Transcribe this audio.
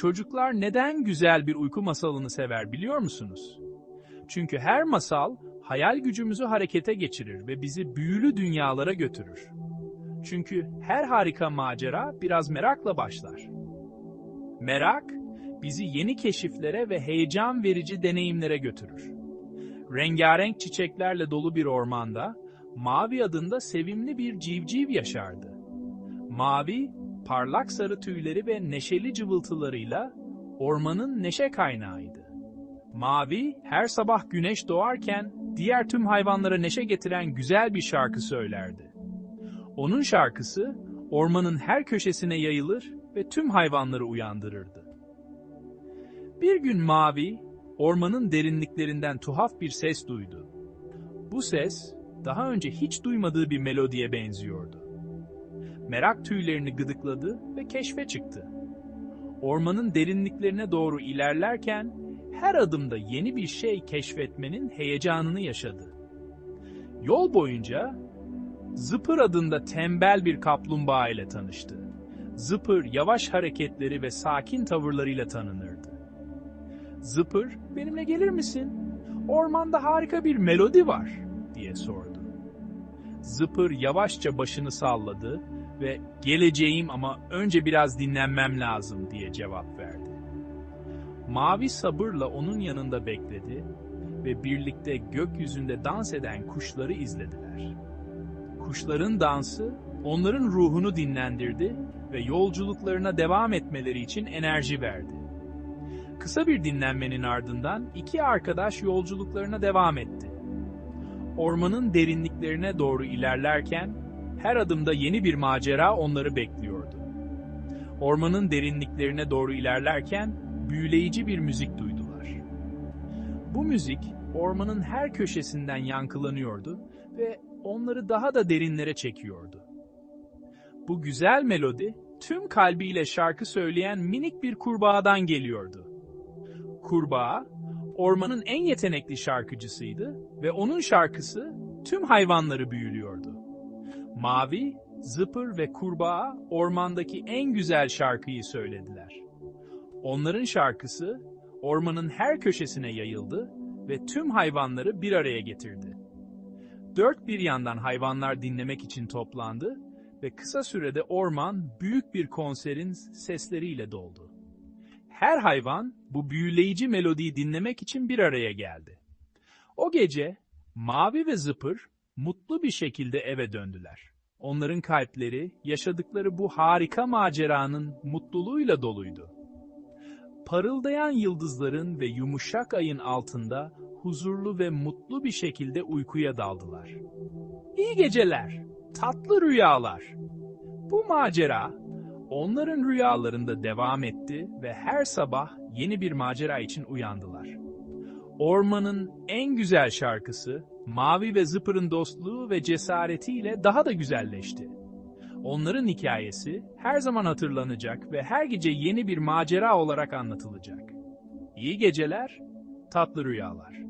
Çocuklar neden güzel bir uyku masalını sever biliyor musunuz? Çünkü her masal hayal gücümüzü harekete geçirir ve bizi büyülü dünyalara götürür. Çünkü her harika macera biraz merakla başlar. Merak, bizi yeni keşiflere ve heyecan verici deneyimlere götürür. Rengarenk çiçeklerle dolu bir ormanda, Mavi adında sevimli bir civciv yaşardı. Mavi, parlak sarı tüyleri ve neşeli cıvıltılarıyla ormanın neşe kaynağıydı. Mavi, her sabah güneş doğarken diğer tüm hayvanlara neşe getiren güzel bir şarkı söylerdi. Onun şarkısı, ormanın her köşesine yayılır ve tüm hayvanları uyandırırdı. Bir gün Mavi, ormanın derinliklerinden tuhaf bir ses duydu. Bu ses, daha önce hiç duymadığı bir melodiye benziyordu. Merak tüylerini gıdıkladı ve keşfe çıktı. Ormanın derinliklerine doğru ilerlerken, her adımda yeni bir şey keşfetmenin heyecanını yaşadı. Yol boyunca, Zıpır adında tembel bir kaplumbağa ile tanıştı. Zıpır, yavaş hareketleri ve sakin tavırlarıyla tanınırdı. Zıpır, benimle gelir misin? Ormanda harika bir melodi var, diye sordu. Zıpır yavaşça başını salladı ve geleceğim ama önce biraz dinlenmem lazım diye cevap verdi. Mavi sabırla onun yanında bekledi ve birlikte gökyüzünde dans eden kuşları izlediler. Kuşların dansı onların ruhunu dinlendirdi ve yolculuklarına devam etmeleri için enerji verdi. Kısa bir dinlenmenin ardından iki arkadaş yolculuklarına devam etti. Ormanın derinliklerine doğru ilerlerken her adımda yeni bir macera onları bekliyordu. Ormanın derinliklerine doğru ilerlerken büyüleyici bir müzik duydular. Bu müzik ormanın her köşesinden yankılanıyordu ve onları daha da derinlere çekiyordu. Bu güzel melodi tüm kalbiyle şarkı söyleyen minik bir kurbağadan geliyordu. Kurbağa, ormanın en yetenekli şarkıcısıydı ve onun şarkısı tüm hayvanları büyülüyordu. Mavi, Zıpır ve Kurbağa ormandaki en güzel şarkıyı söylediler. Onların şarkısı ormanın her köşesine yayıldı ve tüm hayvanları bir araya getirdi. Dört bir yandan hayvanlar dinlemek için toplandı ve kısa sürede orman büyük bir konserin sesleriyle doldu. Her hayvan bu büyüleyici melodiyi dinlemek için bir araya geldi. O gece Mavi ve Zıpır mutlu bir şekilde eve döndüler. Onların kalpleri yaşadıkları bu harika maceranın mutluluğuyla doluydu. Parıldayan yıldızların ve yumuşak ayın altında huzurlu ve mutlu bir şekilde uykuya daldılar. İyi geceler, tatlı rüyalar. Bu macera onların rüyalarında devam etti ve her sabah yeni bir macera için uyandılar. Ormanın en güzel şarkısı, Mavi ve Zıpır'ın dostluğu ve cesaretiyle daha da güzelleşti. Onların hikayesi her zaman hatırlanacak ve her gece yeni bir macera olarak anlatılacak. İyi geceler, tatlı rüyalar.